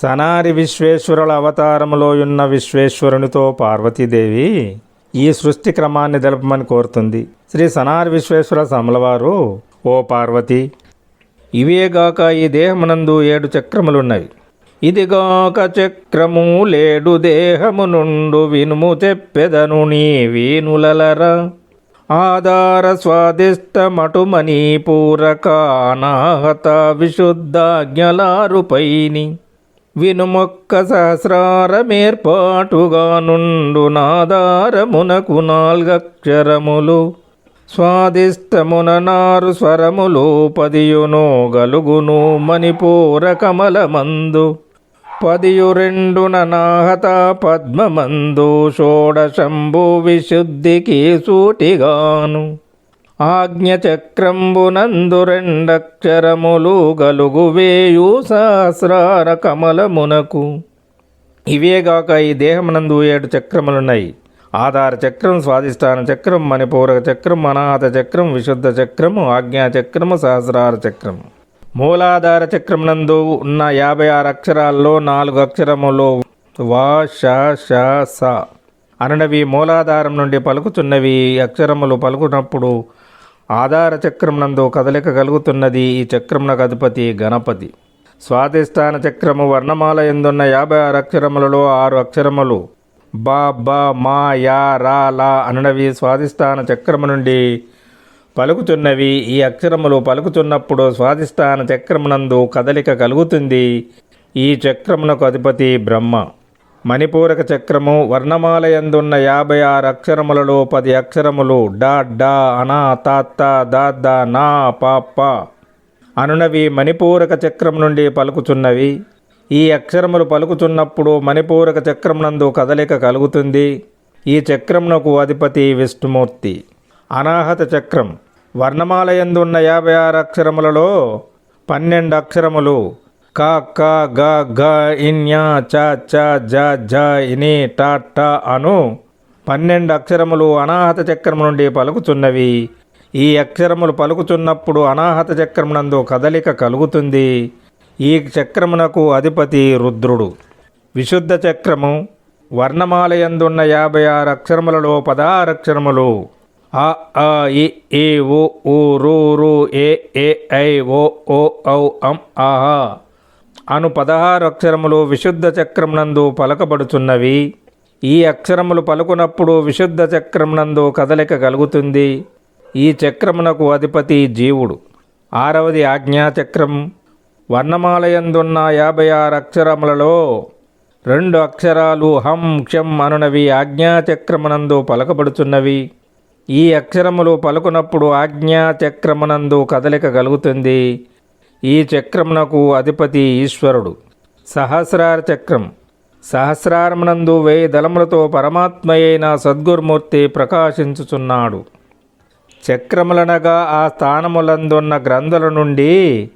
సనారి విశ్వేశ్వరుల అవతారములో ఉన్న విశ్వేశ్వరునితో పార్వతీదేవి ఈ సృష్టి క్రమాన్ని తెలపమని కోరుతుంది. శ్రీ సనారి విశ్వేశ్వర సమలవారు ఓ పార్వతి ఇవేగాక ఈ దేహమునందు ఏడు చక్రములున్నవి. ఇదిగాక చక్రము లేడు దేహము నుండు వినుము చెప్పెదను నీ వీనులలరా ఆధార స్వాదిష్టమటుమని పూరక అనాహత విశుద్ధాజ్ఞలారుపైని వినుమొక్క సహస్రారమేర్పాటుగా నుండు నాదారమునకు నాల్గక్షరములు. స్వాదిష్టమున నారు స్వరములు పదియును గలుగును మణిపూర కమలమందు పదియు రెండున నాహత పద్మమందు షోడశంభు విశుద్ధికి సూటిగాను. ఆజ్ఞచక్రంబునందు రెండక్షరములు గలుగు వేయు సహస్రార కమలమునకు. ఇవేగాక ఈ దేహమునందు ఏడు చక్రములున్నాయి. ఆధార చక్రం స్వాధిష్టాన చక్రం మణిపూరక చక్రం అనాథ చక్రం విశుద్ధ చక్రము ఆజ్ఞా చక్రము సహస్రార చక్రం మూలాధార చక్రమునందు ఉన్న యాభై ఆరు అక్షరాల్లో నాలుగు అక్షరములు వా ష ష స. అనవి మూలాధారం నుండి పలుకుతున్నవి. ఈ అక్షరములు పలుకునప్పుడు ఆధార చక్రమునందు కదలిక కలుగుతున్నది ఈ చక్రమునకు అధిపతి గణపతి. స్వాదిష్టాన చక్రము వర్ణమాల ఎందున్న యాభై ఆరు అక్షరములలో ఆరు అక్షరములు. బా బా మా యా రా లా అననవి స్వాధిష్టాన చక్రము నుండి పలుకుతున్నవి. ఈ అక్షరములు పలుకుతున్నప్పుడు స్వాధిష్టాన చక్రమునందు కదలిక కలుగుతుంది. ఈ చక్రమునకు అధిపతి బ్రహ్మ. మణిపూరక చక్రము వర్ణమాల యందున్న యాభై ఆరు అక్షరములలో పది అక్షరములు. డా డా అనా తాత్త దాద్ద నా పాప అనునవి మణిపూరక చక్రం నుండి పలుకుచున్నవి ఈ అక్షరములు పలుకుతున్నప్పుడు మణిపూరక చక్రమునందు కదలిక కలుగుతుంది. ఈ చక్రమునకు అధిపతి విష్ణుమూర్తి. అనాహత చక్రం. వర్ణమాలయందున్న యాభై ఆరు అక్షరములలో పన్నెండు అక్షరములు. కా క గ గ ఇన్యా చ చ జ జ ఇని ట ట అను పన్నెండు అక్షరములు అనాహత చక్రము నుండి పలుకుచున్నవి ఈ అక్షరములు పలుకుచున్నప్పుడు అనాహత చక్రమునందు కదలిక కలుగుతుంది. ఈ చక్రమునకు అధిపతి రుద్రుడు. విశుద్ధ చక్రము వర్ణమాలయందున్న యాభై ఆరు అక్షరములలో పదహారు అక్షరములు. అ ఆ ఇ ఈ ఊ ఊ రు రు ఏ ఏ ఐ ఓ ఓ ఔ అం ఆహా అను పదహారు అక్షరములు విశుద్ధ చక్రమునందు పలకబడుచున్నవి. ఈ అక్షరములు పలుకునప్పుడు విశుద్ధ చక్రమునందు కదలిక కలుగుతుంది. ఈ చక్రమునకు అధిపతి జీవుడు. ఆరవది ఆజ్ఞాచక్రం వర్ణమాలయందున్న యాభై ఆరు అక్షరములలో రెండు అక్షరాలు హం క్షం అనునవి ఆజ్ఞాచక్రమునందు పలకబడుచున్నవి. ఈ అక్షరములు పలుకునప్పుడు ఆజ్ఞాచక్రమునందు కదలిక కలుగుతుంది. ఈ చక్రమునకు అధిపతి ఈశ్వరుడు. సహస్రార చక్రం. సహస్రారమునందు వేయి దళములతో పరమాత్మయైన సద్గురుమూర్తి ప్రకాశించుచున్నాడు. చక్రములనగా ఆ స్థానములందున్న గ్రంథుల నుండి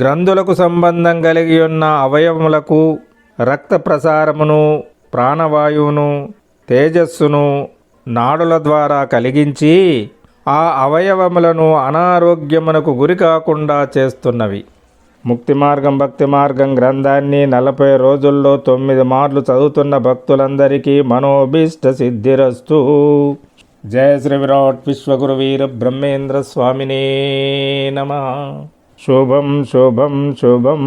గ్రంథులకు సంబంధం కలిగి ఉన్న అవయవములకు రక్త ప్రసారమును ప్రాణవాయువును తేజస్సును నాడుల ద్వారా కలిగించి ఆ అవయవములను అనారోగ్యమునకు గురి కాకుండా చేస్తున్నవి. ముక్తి మార్గం భక్తి మార్గం గ్రంథాన్ని నలభై రోజుల్లో తొమ్మిది మార్లు చదువుతున్న భక్తులందరికీ మనోభీష్ట సిద్ధిరస్తు. జయ శ్రీ విరాట్ విశ్వగురు వీర బ్రహ్మేంద్ర స్వామినే నమ. శుభం శుభం శుభం.